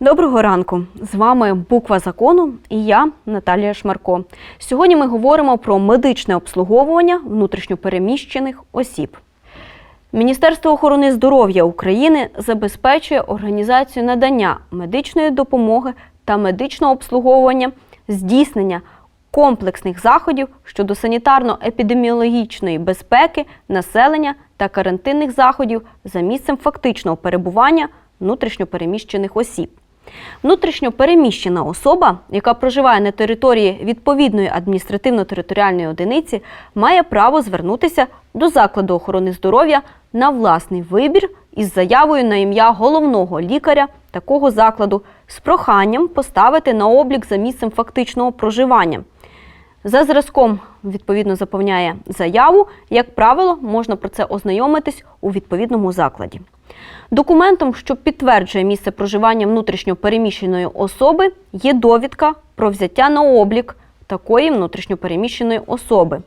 Доброго ранку! З вами Буква закону і я, Наталія Шмарко. Сьогодні ми говоримо про медичне обслуговування внутрішньопереміщених осіб. Міністерство охорони здоров'я України забезпечує організацію надання медичної допомоги та медичного обслуговування, здійснення комплексних заходів щодо санітарно-епідеміологічної безпеки населення та карантинних заходів за місцем фактичного перебування внутрішньопереміщених осіб. Внутрішньо переміщена особа, яка проживає на території відповідної адміністративно-територіальної одиниці, має право звернутися до закладу охорони здоров'я на власний вибір із заявою на ім'я головного лікаря такого закладу з проханням поставити на облік за місцем фактичного проживання. За зразком відповідно заповняє заяву. Як правило, можна про це ознайомитись у відповідному закладі. Документом, що підтверджує місце проживання внутрішньо переміщеної особи, є довідка про взяття на облік такої внутрішньо переміщеної особи.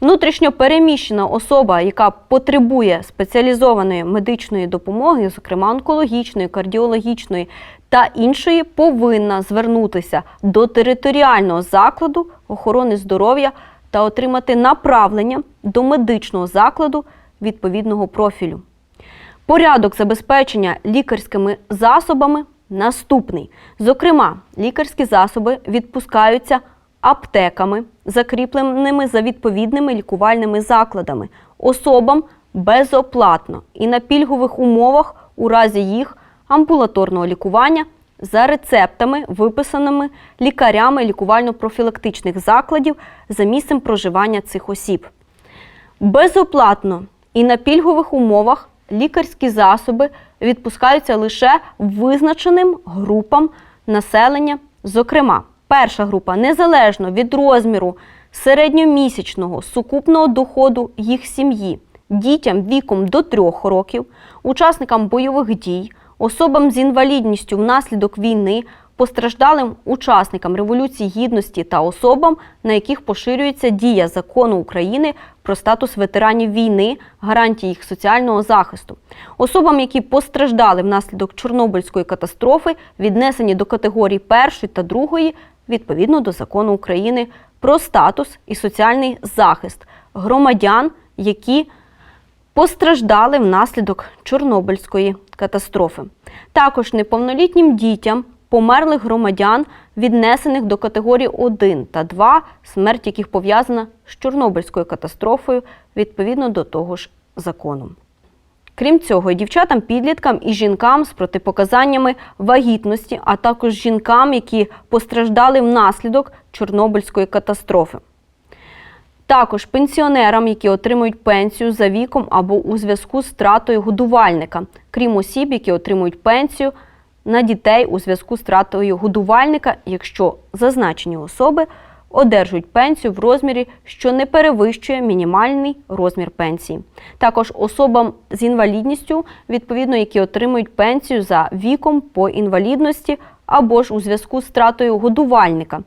Внутрішньо переміщена особа, яка потребує спеціалізованої медичної допомоги, зокрема онкологічної, кардіологічної та іншої, повинна звернутися до територіального закладу охорони здоров'я та отримати направлення до медичного закладу відповідного профілю. Порядок забезпечення лікарськими засобами наступний. Зокрема, лікарські засоби відпускаються аптеками, закріпленими за відповідними лікувальними закладами, особам безоплатно і на пільгових умовах у разі їх амбулаторного лікування за рецептами, виписаними лікарями лікувально-профілактичних закладів за місцем проживання цих осіб. Безоплатно і на пільгових умовах лікарські засоби відпускаються лише визначеним групам населення. Зокрема, перша група незалежно від розміру середньомісячного сукупного доходу їх сім'ї, дітям віком до 3 років, учасникам бойових дій, особам з інвалідністю внаслідок війни, постраждалим учасникам Революції Гідності та особам, на яких поширюється дія закону України про статус ветеранів війни, гарантії їх соціального захисту, особам, які постраждали внаслідок Чорнобильської катастрофи, віднесені до категорій першої та другої відповідно до закону України про статус і соціальний захист громадян, які постраждали внаслідок Чорнобильської катастрофи. Також неповнолітнім дітям померлих громадян, віднесених до категорії 1 та 2, смерть яких пов'язана з Чорнобильською катастрофою відповідно до того ж закону. Крім цього, і дівчатам, підліткам і жінкам з протипоказаннями вагітності, а також жінкам, які постраждали внаслідок Чорнобильської катастрофи. Також пенсіонерам, які отримують пенсію за віком або у зв'язку з втратою годувальника, крім осіб, які отримують пенсію на дітей у зв'язку з втратою годувальника, якщо зазначені особи одержують пенсію в розмірі, що не перевищує мінімальний розмір пенсії. Також особам з інвалідністю, відповідно, які отримують пенсію за віком по інвалідності або ж у зв'язку з втратою годувальника,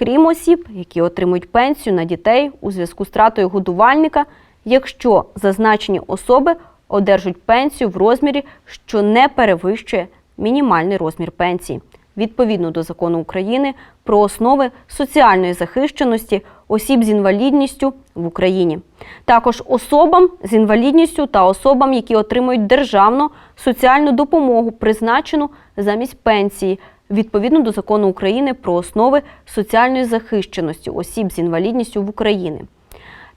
крім осіб, які отримують пенсію на дітей у зв'язку з втратою годувальника, якщо зазначені особи одержують пенсію в розмірі, що не перевищує мінімальний розмір пенсії відповідно до закону України про основи соціальної захищеності осіб з інвалідністю в Україні. Також особам з інвалідністю та особам, які отримують державну соціальну допомогу, призначену замість пенсії. Відповідно до закону України про основи соціальної захищеності осіб з інвалідністю в Україні.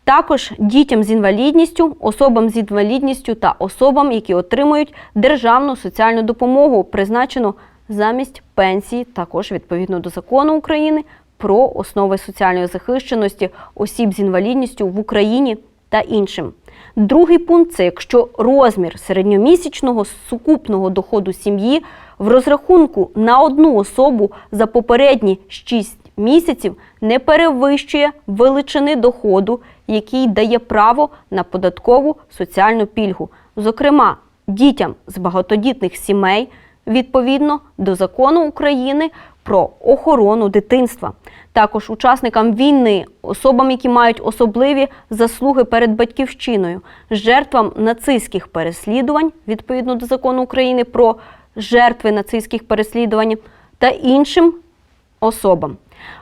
Також дітям з інвалідністю, особам з інвалідністю та особам, які отримують державну соціальну допомогу, призначену замість пенсії, також відповідно до закону України про основи соціальної захищеності осіб з інвалідністю в Україні та іншим. Другий пункт це якщо розмір середньомісячного сукупного доходу сім'ї в розрахунку на одну особу за попередні 6 місяців не перевищує величини доходу, який дає право на податкову соціальну пільгу, зокрема дітям з багатодітних сімей відповідно до закону України про охорону дитинства. Також учасникам війни, особам, які мають особливі заслуги перед батьківщиною, жертвам нацистських переслідувань відповідно до закону України про жертви нацистських переслідувань та іншим особам.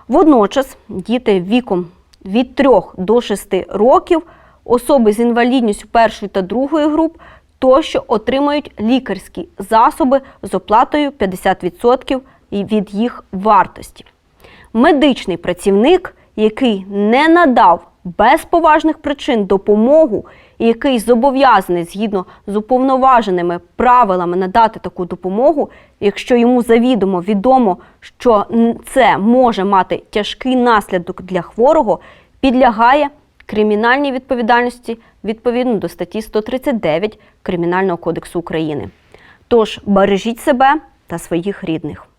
Водночас діти віком від 3 до 6 років, особи з інвалідністю першої та другої груп тощо отримають лікарські засоби з оплатою 50% і від їх вартості. Медичний працівник, який не надав без поважних причин допомогу, і який зобов'язаний згідно з уповноваженими правилами надати таку допомогу, якщо йому завідомо відомо, що це може мати тяжкий наслідок для хворого, підлягає кримінальній відповідальності відповідно до статті 139 Кримінального кодексу України. Тож бережіть себе та своїх рідних.